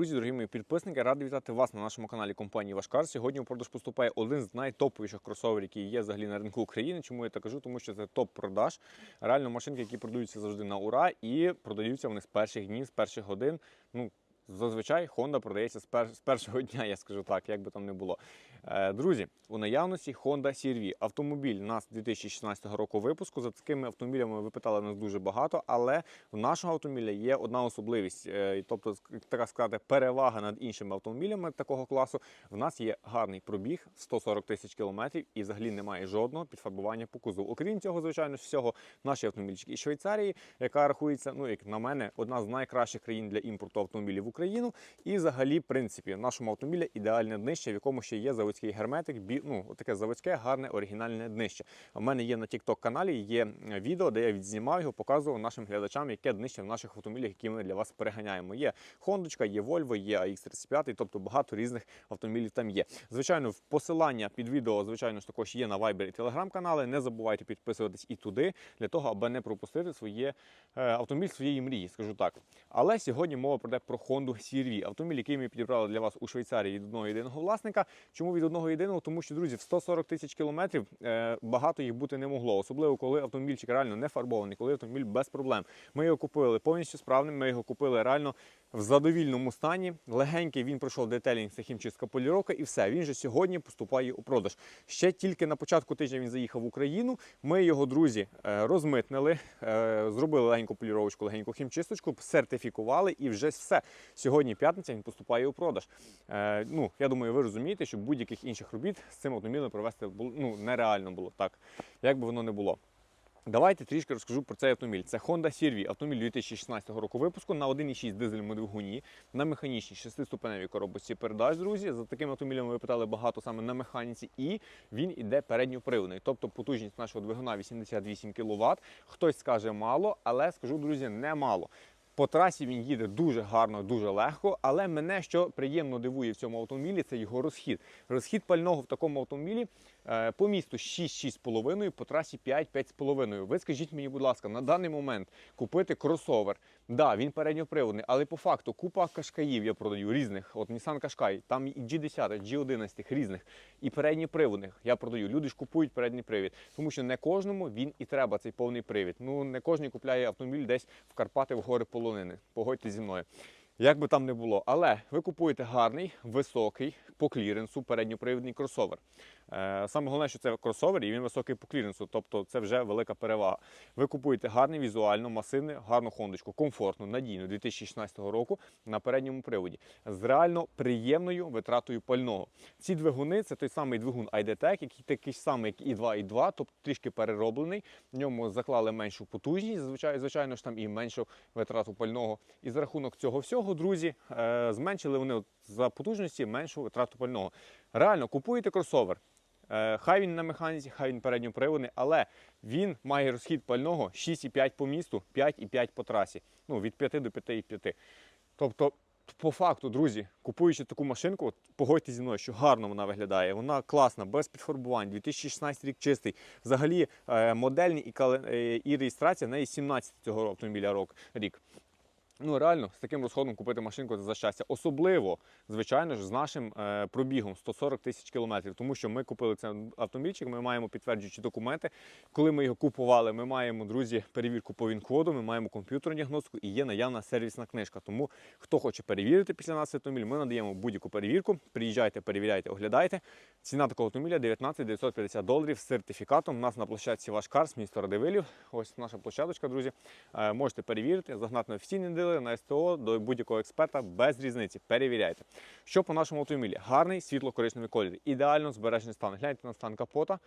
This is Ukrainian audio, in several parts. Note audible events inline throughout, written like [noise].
друзі, дорогі мої підписники, радий вітати вас на нашому каналі компанії Вашкар. Сьогодні у продаж поступає один з найтоповіших кросоверів, які є взагалі на ринку України. Чому я так кажу? Тому що це топ-продаж. Реально машинки, які продаються завжди на ура, і продаються вони з перших днів, з перших годин. Ну, Зазвичай Honda продається з, пер... з першого [laughs] дня, я скажу так, як би там не було. Е, друзі, у наявності Honda CR-V. Автомобіль у нас 2016 року випуску. За такими автомобілями ви питали нас дуже багато, але в нашого автомобіля є одна особливість, е, тобто, така сказати, перевага над іншими автомобілями такого класу. В нас є гарний пробіг 140 тисяч кілометрів і взагалі немає жодного підфарбування по кузову. Окрім цього, звичайно всього, наші автомобільчики із Швейцарії, яка рахується, ну як на мене, одна з найкращих країн для імпорту автомобілів в Україну. І взагалі, в принципі, нашому автомобілі ідеальне днище, в якому ще є заводський герметик, бі, ну, таке заводське, гарне, оригінальне днище. У мене є на TikTok каналі є е, відео, де я відзнімав його, показував нашим глядачам, яке днище в наших автомобілях, які ми для вас переганяємо. Є Хондочка, є Volvo, є AX35, тобто багато різних автомобілів там є. Звичайно, посилання під відео, звичайно ж також є на Viber і Telegram канали. Не забувайте підписуватись і туди, для того, аби не пропустити своє е, автомобіль своєї мрії, скажу так. Але сьогодні мова пройде про Honda CR-V. Автомобіль, який ми підібрали для вас у Швейцарії від одного єдиного власника. Чому від одного єдиного? Тому що, друзі, в 140 тисяч кілометрів е, багато їх бути не могло. Особливо, коли автомобільчик реально не фарбований, коли автомобіль без проблем. Ми його купили повністю справним, ми його купили реально в задовільному стані. Легенький він пройшов детелінг, це хімчистка поліровка і все. Він же сьогодні поступає у продаж. Ще тільки на початку тижня він заїхав в Україну. Ми його, друзі, е, розмитнили, е, зробили легеньку поліровочку, легеньку хімчисточку, сертифікували і вже все. Сьогодні п'ятниця він поступає у продаж. Е, Ну, я думаю, ви розумієте, що будь-яких інших робіт з цим автомобілем провести ну, нереально було так, як би воно не було. Давайте трішки розкажу про цей автомобіль. Це Honda CR-V, автомобіль 2016 року випуску на 1,6 дизельному двигуні, на механічній 6-ступеневій коробочці передач, друзі. За таким автомобілем ви питали багато саме на механіці, і він іде передньоприводний. Тобто потужність нашого двигуна 88 кВт. Хтось скаже мало, але скажу, друзі, не мало. По трасі він їде дуже гарно, дуже легко, але мене що приємно дивує в цьому автомобілі, це його розхід. Розхід пального в такому автомобілі е, по місту 6-6,5, по трасі 5-5,5. Ви скажіть мені, будь ласка, на даний момент купити кросовер. Да, він передньоприводний, але по факту купа кашкаїв я продаю різних. От Nissan Qashqai, там і G10, G11 різних, і передньоприводних я продаю. Люди ж купують передній привід, тому що не кожному він і треба цей повний привід. Ну не кожен купляє автомобіль десь в Карпати в гори полонини. Погодьте зі мною. Як би там не було, але ви купуєте гарний, високий по кліренсу передньопривідний кросовер. Е, Саме головне, що це кросовер і він високий по кліренсу, тобто це вже велика перевага. Ви купуєте гарний візуально, масивний, гарну хондочку, комфортну, надійну 2016 року на передньому приводі з реально приємною витратою пального. Ці двигуни це той самий двигун IDTEC, який такий самий, як і 2 і 2, тобто трішки перероблений. В ньому заклали меншу потужність, звичайно, звичайно ж там і меншу витрату пального. І за рахунок цього всього, друзі, е, зменшили вони за потужності меншу витрату пального. Реально купуєте кросовер. Е, Хай він на механіці, хай він передньоприводний, але він має розхід пального 6,5 по місту, 5,5 по трасі. Ну, від 5 до 5,5. Тобто, по факту, друзі, купуючи таку машинку, от погодьтесь зі мною, що гарно вона виглядає. Вона класна, без підфарбувань, 2016 рік чистий. Взагалі е, модельний і, е, і реєстрація в неї 17 цього автомобіля рік. Ну, реально, з таким розходом купити машинку це за щастя. Особливо, звичайно ж, з нашим е, пробігом 140 тисяч кілометрів. Тому що ми купили цей автомобільчик, ми маємо підтверджуючі документи. Коли ми його купували, ми маємо, друзі, перевірку по ВІН-коду, ми маємо комп'ютерну діагностику і є наявна сервісна книжка. Тому хто хоче перевірити після нас автомобіль, ми надаємо будь-яку перевірку. Приїжджайте, перевіряйте, оглядайте. Ціна такого автомобіля 19 950 доларів з сертифікатом. У нас на площадці Ваш Карс, місто Радивилів. Ось наша площадочка, друзі. Е, Можете перевірити, загнати на офіційний дилер, на СТО, до будь-якого експерта без різниці. Перевіряйте. Що по нашому автомобілі? Гарний світло-коричневий колір. Ідеально збережений стан. Гляньте на стан капота.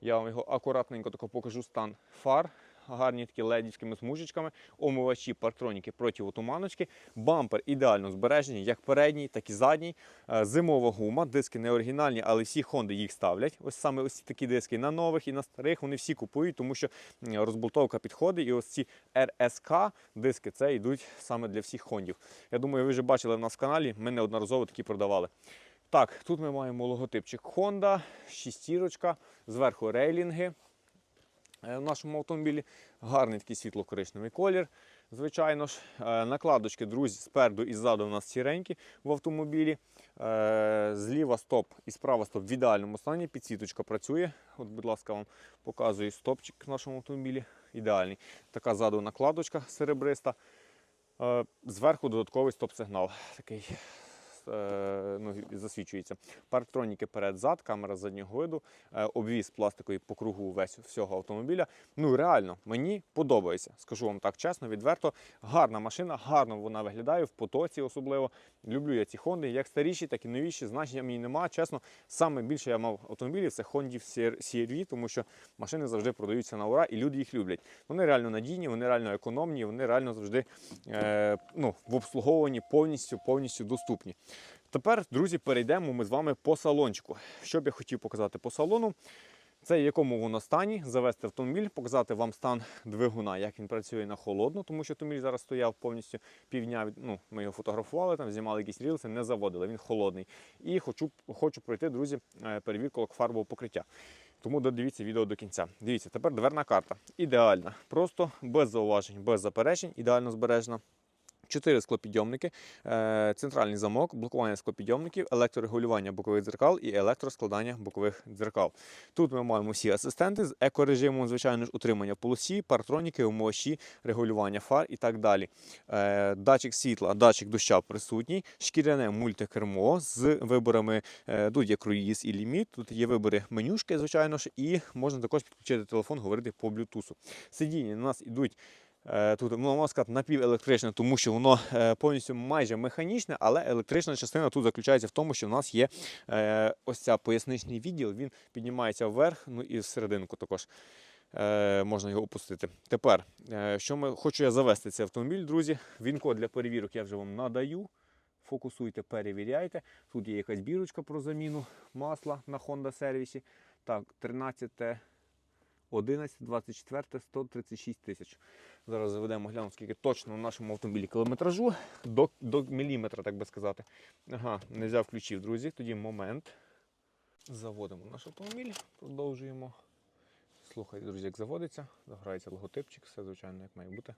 Я вам його акуратненько покажу стан фар. Гарні такі ледівськими смужечками, омивачі, партроніки противотуманочки, бампер ідеально збережені, як передній, так і задній. Е, Зимова гума, диски не оригінальні, але всі Honda їх ставлять. Ось саме ось такі диски на нових і на старих вони всі купують, тому що розбултовка підходить. І ось ці RSK диски це йдуть саме для всіх Хондів. Я думаю, ви вже бачили в нас в каналі, ми неодноразово такі продавали. Так, тут ми маємо логотипчик Honda, шістірочка, зверху рейлінги в нашому автомобілі. Гарний такий світло-коричневий колір. Звичайно ж, Е, накладочки, друзі, спереду і ззаду у нас сіренькі в автомобілі. Е, Зліва стоп і справа стоп в ідеальному стані. Підсвіточка працює. От, будь ласка, вам показую стопчик в нашому автомобілі. Ідеальний. Така ззаду накладочка серебриста. Е, Зверху додатковий стоп-сигнал. Такий е, ну, засвічується. Парктроніки перед-зад, камера заднього виду, е, обвіз пластиковий по кругу весь всього автомобіля. Ну реально, мені подобається. Скажу вам так чесно, відверто. Гарна машина, гарно вона виглядає в потоці, особливо. Люблю я ці Хонди, як старіші, так і новіші. Значення мені немає. Чесно, саме більше я мав автомобілів це Honda CR-V, тому що машини завжди продаються на ура, і люди їх люблять. Вони реально надійні, вони реально економні, вони реально завжди е, ну, в обслуговуванні повністю, повністю доступні. Тепер, друзі, перейдемо ми з вами по салончику. Що б я хотів показати по салону? Це в якому воно стані, завести автомобіль, показати вам стан двигуна, як він працює на холодну, тому що автомобіль зараз стояв повністю півдня. Ну, ми його фотографували, там знімали якісь рілси, не заводили. Він холодний. І хочу, хочу пройти, друзі, е, перевірку лакофарбового покриття. Тому додивіться відео до кінця. Дивіться, тепер дверна карта. Ідеальна. Просто без зауважень, без заперечень, ідеально збережена. Чотири склопідйомники, е, центральний замок, блокування склопідйомників, електрорегулювання бокових дзеркал і електроскладання бокових дзеркал. Тут ми маємо всі асистенти з екорежимом, звичайно ж, утримання полосі, парктроніки, умовощі, регулювання фар і так далі. Е, Датчик світла, датчик доща присутній, шкіряне мультикермо з виборами. е, Тут є круїз і ліміт, тут є вибори менюшки, звичайно ж, і можна також підключити телефон, говорити по блютусу. Сидіння у нас ідуть. Е, Тут ну, можна сказати напівелектричне, тому що воно е, повністю майже механічне, але електрична частина тут заключається в тому, що в нас є е, ось ця поясничний відділ, він піднімається вверх, ну і всерединку також можна його опустити. Тепер, що ми хочу я завести цей автомобіль, друзі. Він код для перевірок я вже вам надаю. Фокусуйте, перевіряйте. Тут є якась бірочка про заміну масла на Honda сервісі. Так, 13 11, 24, 136 тисяч. Зараз заведемо, глянемо, скільки точно в нашому автомобілі кілометражу до, до міліметра, так би сказати. Ага, не взяв ключів, друзі. Тоді момент. Заводимо наш автомобіль, продовжуємо. Слухайте, друзі, як заводиться. Заграється логотипчик, все звичайно, як має бути.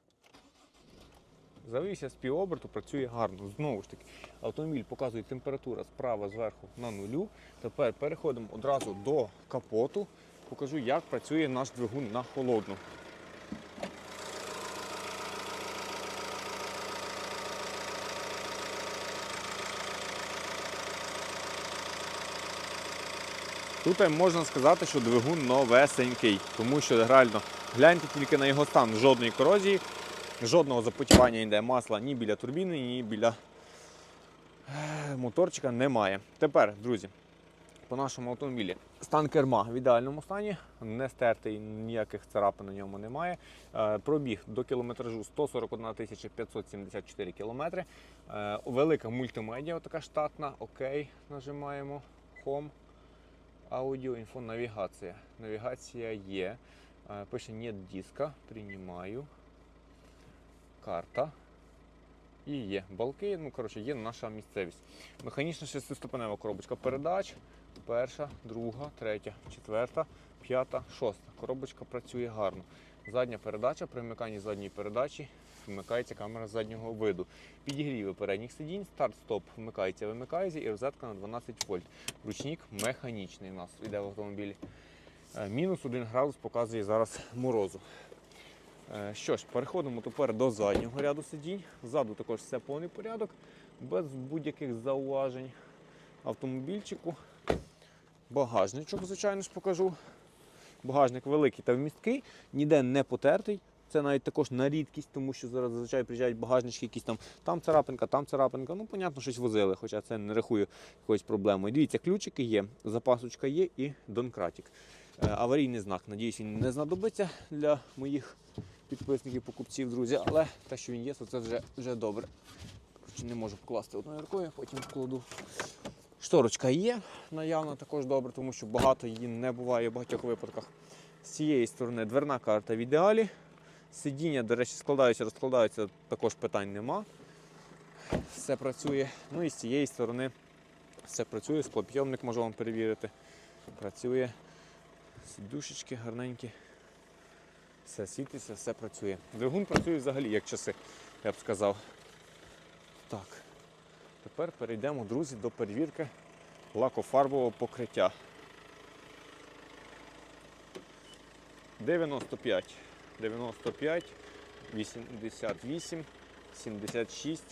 Завівся з півоберту, працює гарно. Знову ж таки, автомобіль показує температура справа зверху на нулю. Тепер переходимо одразу до капоту. Покажу, як працює наш двигун на холодну. Тут можна сказати, що двигун новесенький, тому що реально гляньте тільки на його стан, жодної корозії, жодного запотівання йде масла ні біля турбіни, ні біля е, моторчика немає. Тепер, друзі, по нашому автомобілі стан керма в ідеальному стані, не стертий, ніяких царапин на ньому немає. Е, Пробіг до кілометражу 141 574 кілометри. Е, Велика мультимедіа, така штатна. Окей, нажимаємо Home. Аудіо, інфо, навігація. Навігація є. Е, Пише нет диска. Приймаю. Карта. І є балки. Ну, коротше, є наша місцевість. Механічна шестиступенева коробочка передач. Перша, друга, третя, четверта, п'ята, шоста. Коробочка працює гарно. Задня передача, при вмиканні задньої передачі вмикається камера заднього виду. Підігріви передніх сидінь, старт-стоп вмикається, вимикається і розетка на 12 вольт. Ручник механічний у нас йде в автомобілі. Е, Мінус 1 градус показує зараз морозу. Е, Що ж, переходимо тепер до заднього ряду сидінь. Ззаду також все повний порядок, без будь-яких зауважень. Автомобільчику. Багажничок, звичайно ж, покажу. Багажник великий та вмісткий, ніде не потертий. Це навіть також на рідкість, тому що зараз зазвичай приїжджають багажнички, якісь там там царапинка, там царапинка. Ну, понятно, щось возили, хоча це не рахую якоюсь проблемою. Дивіться, ключики є, запасочка є і донкратик. Е, Аварійний знак. Надіюсь, він не знадобиться для моїх підписників, покупців, друзі, але те, що він є, то це вже, вже добре. Не можу покласти одною рукою, потім вкладу. Шторочка є наявна також добре, тому що багато її не буває в багатьох випадках. З цієї сторони дверна карта в ідеалі. Сидіння, до речі, складаються, розкладаються, також питань нема. Все працює. Ну і з цієї сторони все працює, склопйомник можу вам перевірити. Працює. Сідушечки гарненькі. Все світиться, все працює. Двигун працює взагалі як часи, я б сказав. Так. Тепер перейдемо, друзі, до перевірки лакофарбового покриття. 95, 95, 88, 76,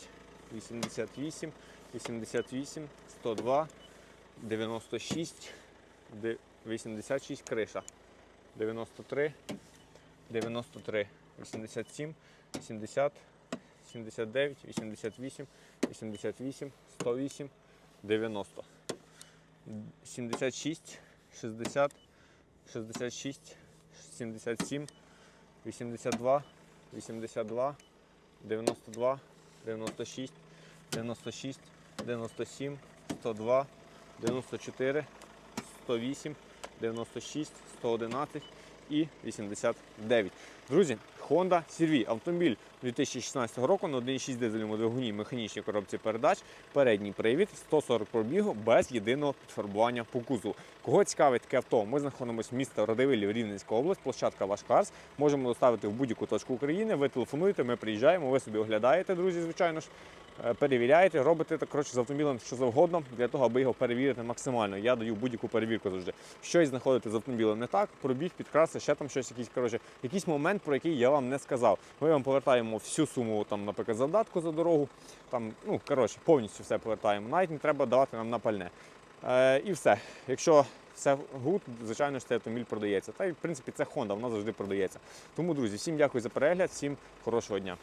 88, 88, 102, 96, 86 криша. 93, 93, 87, 70, 79, 88, 88, 108, 90, 76, 60, 66, 77, 82, 82, 92, 96, 96, 97, 102, 94, 108, 96, 111 і 89. Друзі, Honda CR-V. Автомобіль 2016 року на 1,6 дизельному двигуні механічній коробці передач. Передній привід 140 пробігу без єдиного підфарбування по кузову. Кого цікавить таке авто? Ми знаходимося в місті Родивилів, Рівненська область, площадка Ваш Карс. Можемо доставити в будь-яку точку України. Ви телефонуєте, ми приїжджаємо, ви собі оглядаєте, друзі, звичайно ж. Е, Перевіряєте, робите так коротше з автомобілем що завгодно для того, аби його перевірити максимально. Я даю будь-яку перевірку завжди. Щось знаходите з автомобілем не так, пробіг, підкраси, ще там щось, якийсь коротше, якийсь момент, про який я вам не сказав. Ми вам повертаємо всю суму, там, наприклад, задатку за дорогу. Там, ну коротше, повністю все повертаємо. Навіть не треба давати нам на пальне. Е, і все. Якщо все гуд, звичайно ж цей автомобіль продається. Та й в принципі це Honda, вона завжди продається. Тому, друзі, всім дякую за перегляд, всім хорошого дня.